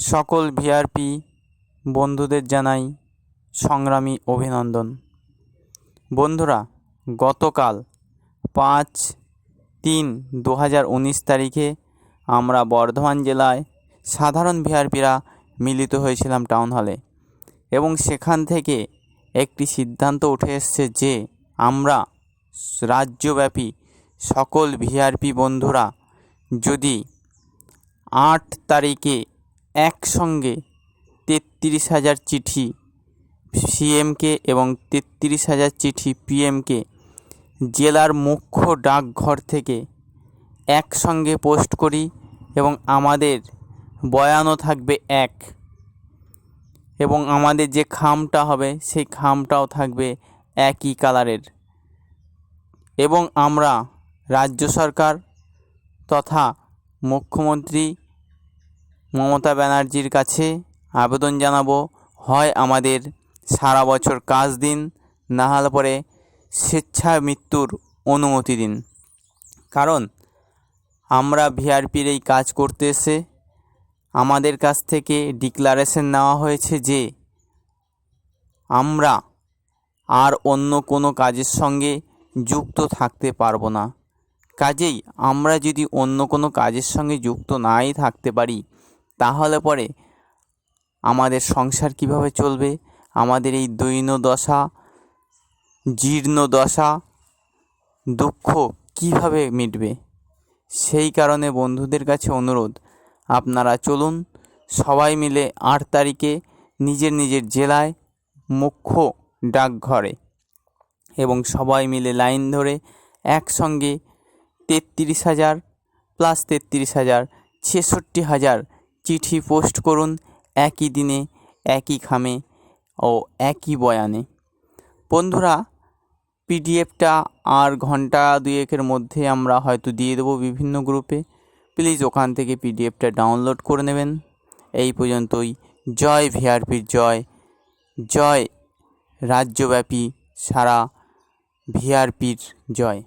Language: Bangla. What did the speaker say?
সকল ভিআরপি বন্ধুদের জানাই সংগ্রামী অভিনন্দন। বন্ধুরা, গতকাল পাঁচ তিন দু হাজার উনিশ তারিখে আমরা বর্ধমান জেলায় সাধারণ ভিআরপিরা মিলিত হয়েছিলাম টাউন হলে এবং সেখান থেকে একটি সিদ্ধান্ত উঠে এসছে যে আমরা রাজ্যব্যাপী সকল ভিআরপি বন্ধুরা যদি আট তারিখে একসঙ্গে তেত্রিশ হাজার চিঠি সিএমকে এবং তেত্রিশ হাজার চিঠি পিএমকে জেলার মুখ্য ডাকঘর থেকে একসঙ্গে পোস্ট করি এবং আমাদের বয়ানও থাকবে এক। এবং আমাদের যে খামটা হবে, সেই খামটাও থাকবে একই কালারের। এবং আমরা রাজ্য সরকার তথা মুখ্যমন্ত্রী মমতা ব্যানার্জির কাছে আবেদন জানাব, হয় আমাদের সারা বছর কাজ দিন, না হলে পরে স্বেচ্ছা মৃত্যুর অনুমতি দিন। কারণ আমরা ভিআরপির এই কাজ করতে এসে আমাদের কাছ থেকে ডিক্লারেশন নেওয়া হয়েছে যে আমরা আর অন্য কোনো কাজের সঙ্গে যুক্ত থাকতে পারব না। কাজেই আমরা যদি অন্য কোনো কাজের সঙ্গে যুক্ত নাই থাকতে পারি তাহলে পরে আমাদের সংসার কীভাবে চলবে? আমাদের এই দৈন্য দশা জীর্ণ দশা দুঃখ কীভাবে মিটবে? সেই কারণে বন্ধুদের কাছে অনুরোধ, আপনারা চলুন সবাই মিলে আট তারিখে নিজের নিজের জেলায় মুখ্য ডাকঘরে এবং সবাই মিলে লাইন ধরে একসঙ্গে তেত্রিশ হাজার প্লাস তেত্রিশ হাজার, ছেষট্টি হাজার চিঠি পোস্ট করুন একই দিনে, একই খামে ও একই বয়ানে। বন্ধুরা, পিডিএফটা আর ঘণ্টা দুয়েকের মধ্যে আমরা হয়তো দিয়ে দেবো বিভিন্ন গ্রুপে। প্লিজ ওখান থেকে পিডিএফটা ডাউনলোড করে নেবেন। এই পর্যন্তই। জয় ভিআরপির জয়। জয় রাজ্যব্যাপী সারা ভিআরপির জয়।